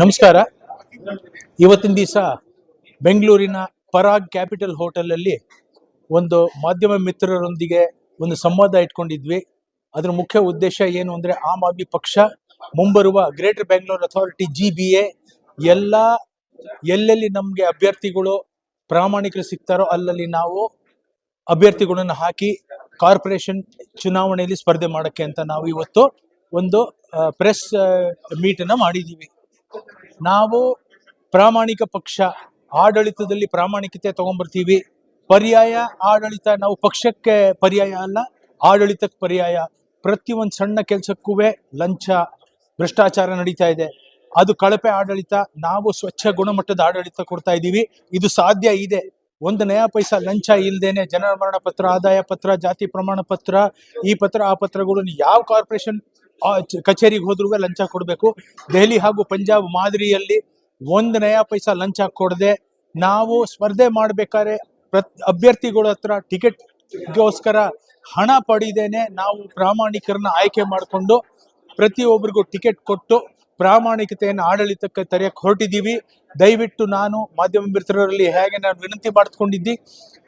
ನಮಸ್ಕಾರ. ಇವತ್ತಿನ ದಿವಸ ಬೆಂಗಳೂರಿನ ಪರಾಗ್ ಕ್ಯಾಪಿಟಲ್ ಹೋಟೆಲಲ್ಲಿ ಒಂದು ಮಾಧ್ಯಮ ಮಿತ್ರರೊಂದಿಗೆ ಒಂದು ಸಂವಾದ ಇಟ್ಕೊಂಡಿದ್ವಿ. ಅದರ ಮುಖ್ಯ ಉದ್ದೇಶ ಏನು ಅಂದರೆ ಆಮ್ ಆದ್ಮಿ ಪಕ್ಷ ಮುಂಬರುವ greater Bengaluru authority G B A ಎಲ್ಲ ಎಲ್ಲೆಲ್ಲಿ ನಮಗೆ ಅಭ್ಯರ್ಥಿಗಳು ಪ್ರಾಮಾಣಿಕರು ಸಿಗ್ತಾರೋ ಅಲ್ಲಲ್ಲಿ ನಾವು ಅಭ್ಯರ್ಥಿಗಳನ್ನು ಹಾಕಿ ಕಾರ್ಪೊರೇಷನ್ ಚುನಾವಣೆಯಲ್ಲಿ ಸ್ಪರ್ಧೆ ಮಾಡಕ್ಕೆ ಅಂತ ನಾವು ಇವತ್ತು ಒಂದು ಪ್ರೆಸ್ ಮೀಟನ್ನು ಮಾಡಿದ್ದೀವಿ. ನಾವು ಪ್ರಾಮಾಣಿಕ ಪಕ್ಷ, ಆಡಳಿತದಲ್ಲಿ ಪ್ರಾಮಾಣಿಕತೆ ತಗೊಂಡ್ಬರ್ತೀವಿ. ಪರ್ಯಾಯ ಆಡಳಿತ ನಾವು ಪಕ್ಷಕ್ಕೆ ಪರ್ಯಾಯ ಅಲ್ಲ, ಆಡಳಿತಕ್ಕೆ ಪರ್ಯಾಯ. ಪ್ರತಿ ಒಂದು ಸಣ್ಣ ಕೆಲಸಕ್ಕೂ ಲಂಚ, ಭ್ರಷ್ಟಾಚಾರ ನಡೀತಾ ಇದೆ. ಅದು ಕಳಪೆ ಆಡಳಿತ, ನಾವು ಸ್ವಚ್ಛ ಗುಣಮಟ್ಟದ ಆಡಳಿತ ಕೊಡ್ತಾ ಇದ್ದೀವಿ. ಇದು ಸಾಧ್ಯ ಇದೆ. ಒಂದು ನಯಾ ಪೈಸಾ ಲಂಚ ಇಲ್ದೇನೆ ಜನನ ಮರಣ ಪತ್ರ, ಆದಾಯ ಪತ್ರ, ಜಾತಿ ಪ್ರಮಾಣ ಪತ್ರ, ಈ ಪತ್ರ ಆ ಪತ್ರಗಳನ್ನು ಯಾವ ಕಾರ್ಪೊರೇಷನ್ ಕಚೇರಿಗೆ ಹೋದ್ರೂ ಲಂಚ ಕೊಡಬೇಕು. ದೆಹಲಿ ಹಾಗೂ ಪಂಜಾಬ್ ಮಾದರಿಯಲ್ಲಿ ಒಂದು ನಯಾ ಪೈಸಾ ಲಂಚ ಕೊಡದೆ, ನಾವು ಸ್ಪರ್ಧೆ ಮಾಡ್ಬೇಕಾದ್ರೆ ಅಭ್ಯರ್ಥಿಗಳ ಹತ್ರ ಟಿಕೆಟ್ಗೋಸ್ಕರ ಹಣ ಪಡಿದೇನೆ ನಾವು ಪ್ರಾಮಾಣಿಕರನ್ನ ಆಯ್ಕೆ ಮಾಡಿಕೊಂಡು ಪ್ರತಿಯೊಬ್ಬರಿಗೂ ಟಿಕೆಟ್ ಕೊಟ್ಟು ಪ್ರಾಮಾಣಿಕತೆಯನ್ನು ಆಡಳಿತಕ್ಕೆ ತರೆಯಕ್ಕೆ ಹೊರಟಿದ್ದೀವಿ. ದಯವಿಟ್ಟು ನಾನು ಮಾಧ್ಯಮ ಮಿತ್ರರಲ್ಲಿ ಹೇಗೆ ನಾನು ವಿನಂತಿ ಮಾಡಿಕೊಂಡಿದ್ದಿ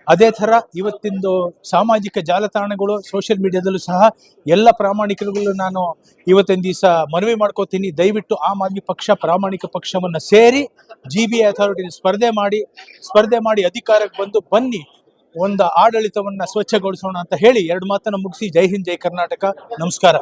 ಅದೇ ಥರ ಇವತ್ತಿಂದು ಸಾಮಾಜಿಕ ಜಾಲತಾಣಗಳು ಸೋಷಿಯಲ್ ಮೀಡಿಯಾದಲ್ಲೂ ಸಹ ಎಲ್ಲ ಪ್ರಾಮಾಣಿಕರುಗಳು ನಾನು ಇವತ್ತಿನ ದಿವಸ ಮನವಿ ಮಾಡ್ಕೋತೀನಿ. ದಯವಿಟ್ಟು ಆಮ್ ಆದ್ಮಿ ಪಕ್ಷ, ಪ್ರಾಮಾಣಿಕ ಪಕ್ಷವನ್ನು ಸೇರಿ ಜಿ ಬಿ ಅಥಾರಿಟಿ ಸ್ಪರ್ಧೆ ಮಾಡಿ ಸ್ಪರ್ಧೆ ಮಾಡಿ ಅಧಿಕಾರಕ್ಕೆ ಬಂದು ಬನ್ನಿ, ಒಂದು ಆಡಳಿತವನ್ನು ಸ್ವಚ್ಛಗೊಳಿಸೋಣ ಅಂತ ಹೇಳಿ ಎರಡು ಮಾತನ್ನು ಮುಗಿಸಿ. ಜೈ ಹಿಂದ್, ಜೈ ಕರ್ನಾಟಕ. ನಮಸ್ಕಾರ.